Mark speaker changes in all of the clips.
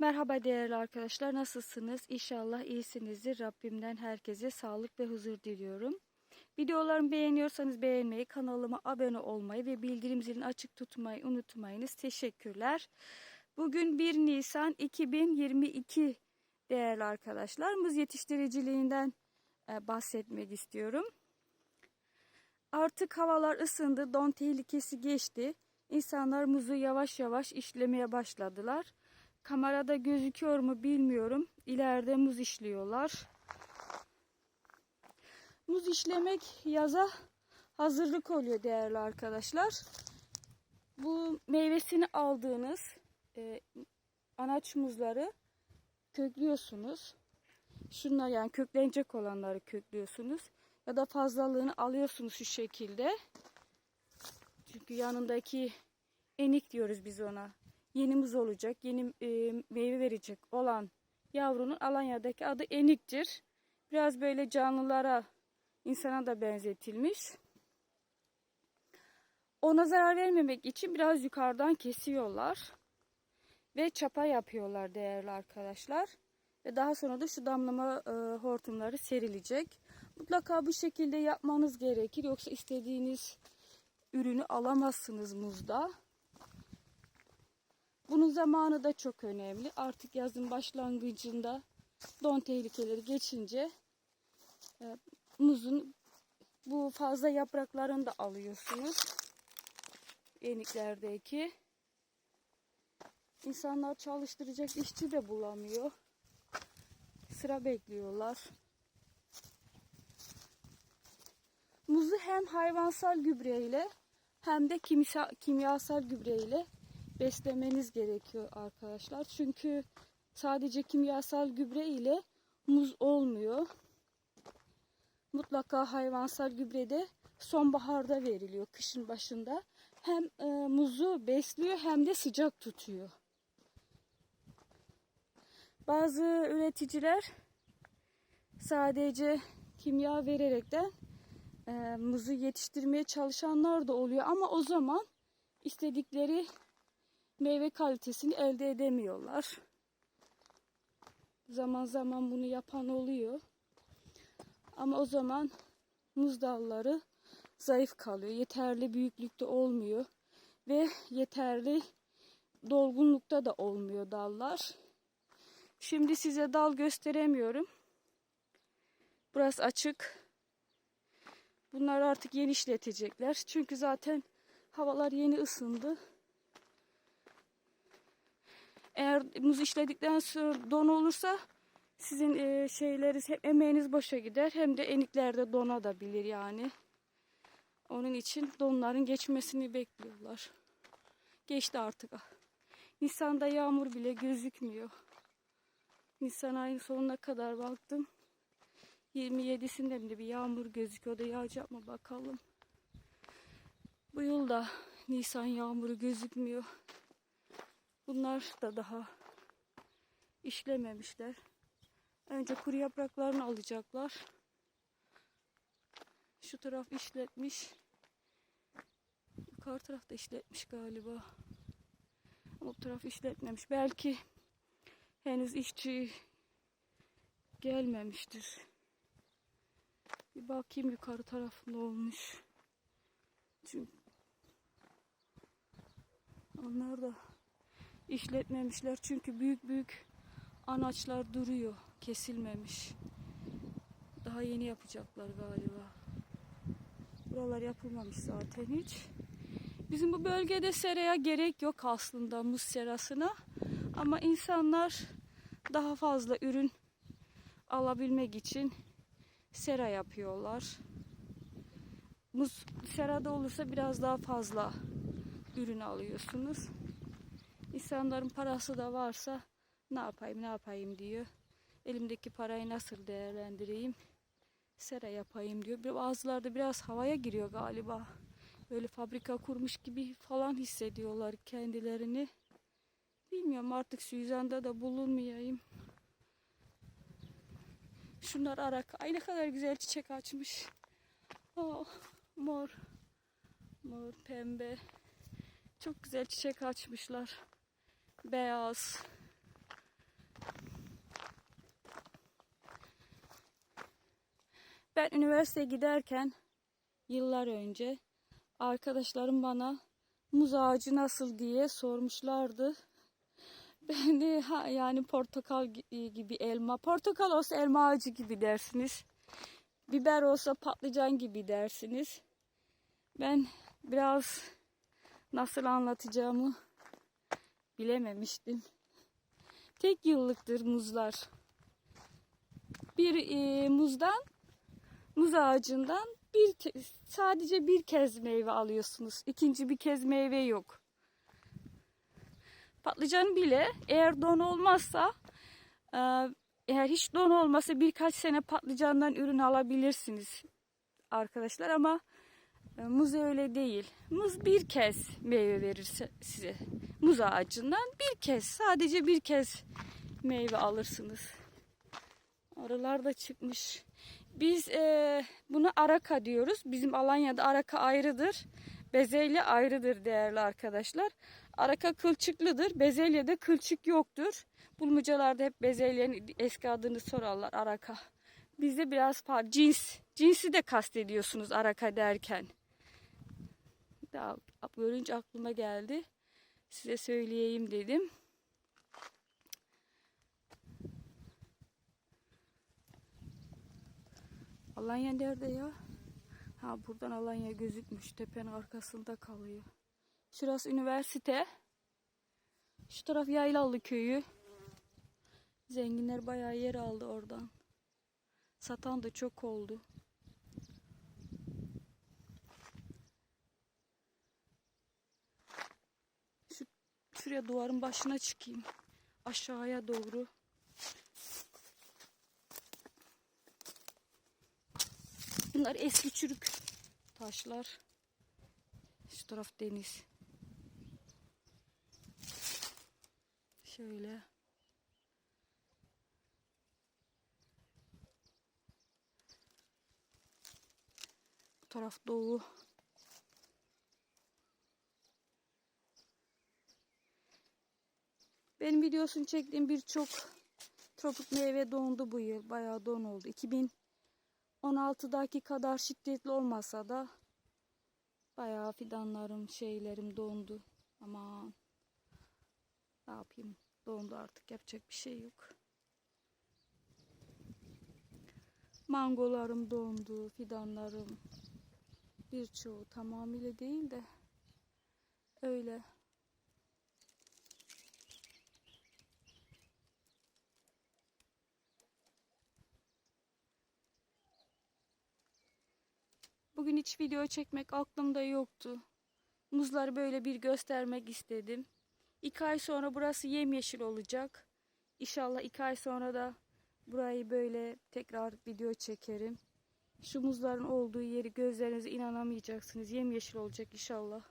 Speaker 1: Merhaba değerli arkadaşlar nasılsınız? İnşallah iyisinizdir. Rabbimden herkese sağlık ve huzur diliyorum. Videolarımı beğeniyorsanız beğenmeyi, kanalıma abone olmayı ve bildirim zilini açık tutmayı unutmayınız. Teşekkürler. Bugün 1 Nisan 2022 değerli arkadaşlar. Muz yetiştiriciliğinden e, bahsetmek istiyorum. Artık havalar ısındı, don tehlikesi geçti. İnsanlar muzu yavaş yavaş işlemeye başladılar. Kamerada gözüküyor mu bilmiyorum. İleride muz işliyorlar. Muz işlemek yaza hazırlık oluyor değerli arkadaşlar. Bu meyvesini aldığınız e, anaç muzları köklüyorsunuz. Şunlar yani köklenecek olanları köklüyorsunuz. Ya da fazlalığını alıyorsunuz şu şekilde. Çünkü yanındaki enik diyoruz biz ona. Yeni muz olacak, yeni e, meyve verecek olan yavrunun Alanya'daki adı eniktir. Biraz böyle canlılara, insana da benzetilmiş. Ona zarar vermemek için biraz yukarıdan kesiyorlar. Ve çapa yapıyorlar değerli arkadaşlar. Ve daha sonra da şu damlama e, hortumları serilecek. Mutlaka bu şekilde yapmanız gerekir. Yoksa istediğiniz ürünü alamazsınız muzda. Bunun zamanı da çok önemli. Artık yazın başlangıcında don tehlikeleri geçince e, muzun bu fazla yapraklarını da alıyorsunuz. Eniklerdeki. İnsanlar çalıştıracak işçi de bulamıyor. Sıra bekliyorlar. Muzu hem hayvansal gübreyle hem de kimya, kimyasal gübreyle beslemeniz gerekiyor arkadaşlar. Çünkü sadece kimyasal gübre ile muz olmuyor. Mutlaka hayvansal gübre de sonbaharda veriliyor, kışın başında. Hem e, muzu besliyor hem de sıcak tutuyor. Bazı üreticiler sadece kimya vererekten e, muzu yetiştirmeye çalışanlar da oluyor ama o zaman istedikleri meyve kalitesini elde edemiyorlar. Zaman zaman bunu yapan oluyor. Ama o zaman muz dalları zayıf kalıyor. Yeterli büyüklükte olmuyor. Ve yeterli dolgunlukta da olmuyor dallar. Şimdi size dal gösteremiyorum. Burası açık. Bunlar artık yeni işletecekler. Çünkü zaten havalar yeni ısındı. Eğer muz işledikten sonra don olursa sizin e, şeyleriniz hem emeğiniz boşa gider hem de eniklerde dona da bilir yani. Onun için donların geçmesini bekliyorlar. Geçti artık. Nisan'da yağmur bile gözükmüyor. Nisan ayının sonuna kadar baktım. 27'sinde bile bir yağmur gözüküyor da yağacak mı bakalım. Bu yıl da Nisan yağmuru gözükmüyor. Bunlar da daha işlememişler. Önce kuru yapraklarını alacaklar. Şu taraf işletmiş. Yukarı taraf da işletmiş galiba. Bu taraf işletmemiş. Belki henüz işçi gelmemiştir. Bir bakayım yukarı tarafında olmuş. Çünkü onlar da işletmemişler. Çünkü büyük büyük anaçlar duruyor. Kesilmemiş. Daha yeni yapacaklar galiba. Buralar yapılmamış zaten hiç. Bizim bu bölgede seraya gerek yok aslında muz serasına. Ama insanlar daha fazla ürün alabilmek için sera yapıyorlar. Muz serada olursa biraz daha fazla ürün alıyorsunuz İnsanların parası da varsa ne yapayım ne yapayım diyor. Elimdeki parayı nasıl değerlendireyim? Sera yapayım diyor. Bazıları da biraz havaya giriyor galiba. Böyle fabrika kurmuş gibi falan hissediyorlar kendilerini. Bilmiyorum artık yüzden da bulunmayayım. Şunlar arak. Ay ne kadar güzel çiçek açmış. Oh, mor. Mor, pembe. Çok güzel çiçek açmışlar beyaz. Ben üniversiteye giderken yıllar önce arkadaşlarım bana muz ağacı nasıl diye sormuşlardı. Ben ha, yani portakal e, gibi elma, portakal olsa elma ağacı gibi dersiniz. Biber olsa patlıcan gibi dersiniz. Ben biraz nasıl anlatacağımı bilememiştim. Tek yıllıktır muzlar. Bir e, muzdan, muz ağacından bir sadece bir kez meyve alıyorsunuz. İkinci bir kez meyve yok. Patlıcan bile eğer don olmazsa e, eğer hiç don olmasa birkaç sene patlıcandan ürün alabilirsiniz arkadaşlar ama muz öyle değil. Muz bir kez meyve verir size. Muz ağacından bir kez sadece bir kez meyve alırsınız. Arılar da çıkmış. Biz e, buna araka diyoruz. Bizim Alanya'da araka ayrıdır. Bezelye ayrıdır değerli arkadaşlar. Araka kılçıklıdır. Bezelyede kılçık yoktur. Bulmacalarda hep bezelyenin eski adını sorarlar araka. Bizde biraz par cins. Cinsi de kastediyorsunuz araka derken. Daha görünce aklıma geldi. Size söyleyeyim dedim. Alanya nerede ya? Ha buradan Alanya gözükmüş. Tepenin arkasında kalıyor. Şurası üniversite. Şu taraf Yaylalı köyü. Zenginler bayağı yer aldı oradan. Satan da çok oldu. Şu, şuraya duvarın başına çıkayım. Aşağıya doğru. Bunlar eski çürük taşlar. Şu taraf deniz. Şöyle. Bu taraf doğu. Benim videosunu çektiğim birçok tropik meyve dondu bu yıl. Bayağı don oldu. 2016'daki kadar şiddetli olmasa da bayağı fidanlarım, şeylerim dondu. Aman ne yapayım? Dondu artık. Yapacak bir şey yok. Mangolarım dondu, fidanlarım. Birçoğu tamamıyla değil de öyle. Bugün hiç video çekmek aklımda yoktu. Muzları böyle bir göstermek istedim. İki ay sonra burası yemyeşil olacak. İnşallah iki ay sonra da burayı böyle tekrar video çekerim. Şu muzların olduğu yeri gözlerinize inanamayacaksınız. Yemyeşil olacak inşallah.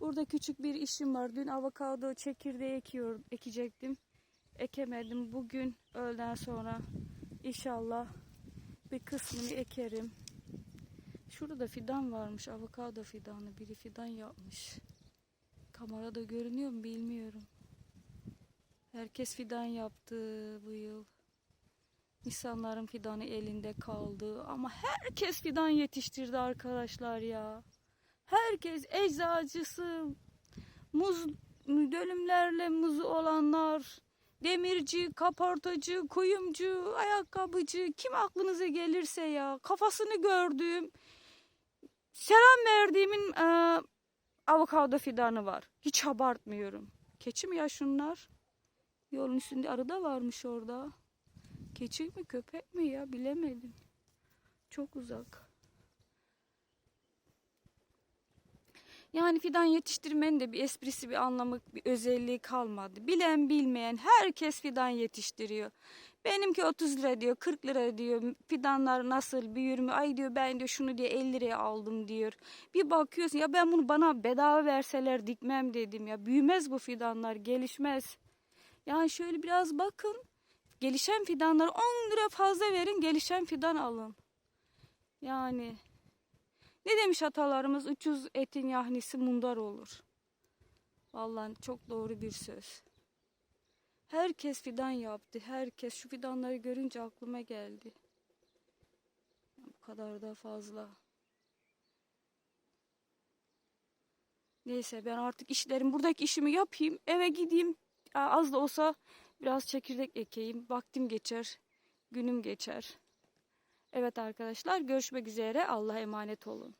Speaker 1: Burada küçük bir işim var. Dün avokado çekirdeği ekiyor, ekecektim. Ekemedim. Bugün öğleden sonra inşallah bir kısmını ekerim. Şurada da fidan varmış. Avokado fidanı. Biri fidan yapmış. Kamerada görünüyor mu bilmiyorum. Herkes fidan yaptı bu yıl. İnsanların fidanı elinde kaldı. Ama herkes fidan yetiştirdi arkadaşlar ya. Herkes eczacısı, muz dönümlerle muzu olanlar, demirci, kaportacı, kuyumcu, ayakkabıcı, kim aklınıza gelirse ya. Kafasını gördüğüm, selam verdiğimin e, avokado fidanı var. Hiç abartmıyorum. Keçi mi ya şunlar? Yolun üstünde arı da varmış orada. Keçi mi köpek mi ya bilemedim. Çok uzak. Yani fidan yetiştirmenin de bir esprisi, bir anlamı, bir özelliği kalmadı. Bilen bilmeyen herkes fidan yetiştiriyor. Benimki 30 lira diyor, 40 lira diyor. Fidanlar nasıl büyür mü? Ay diyor ben de şunu diye 50 liraya aldım diyor. Bir bakıyorsun ya ben bunu bana bedava verseler dikmem dedim ya. Büyümez bu fidanlar, gelişmez. Yani şöyle biraz bakın. Gelişen fidanları 10 lira fazla verin, gelişen fidan alın. Yani ne demiş atalarımız? Ucuz etin yahnisi mundar olur. Vallahi çok doğru bir söz. Herkes fidan yaptı. Herkes şu fidanları görünce aklıma geldi. Bu kadar da fazla. Neyse ben artık işlerim buradaki işimi yapayım. Eve gideyim. Az da olsa biraz çekirdek ekeyim. Vaktim geçer. Günüm geçer. Evet arkadaşlar görüşmek üzere. Allah'a emanet olun.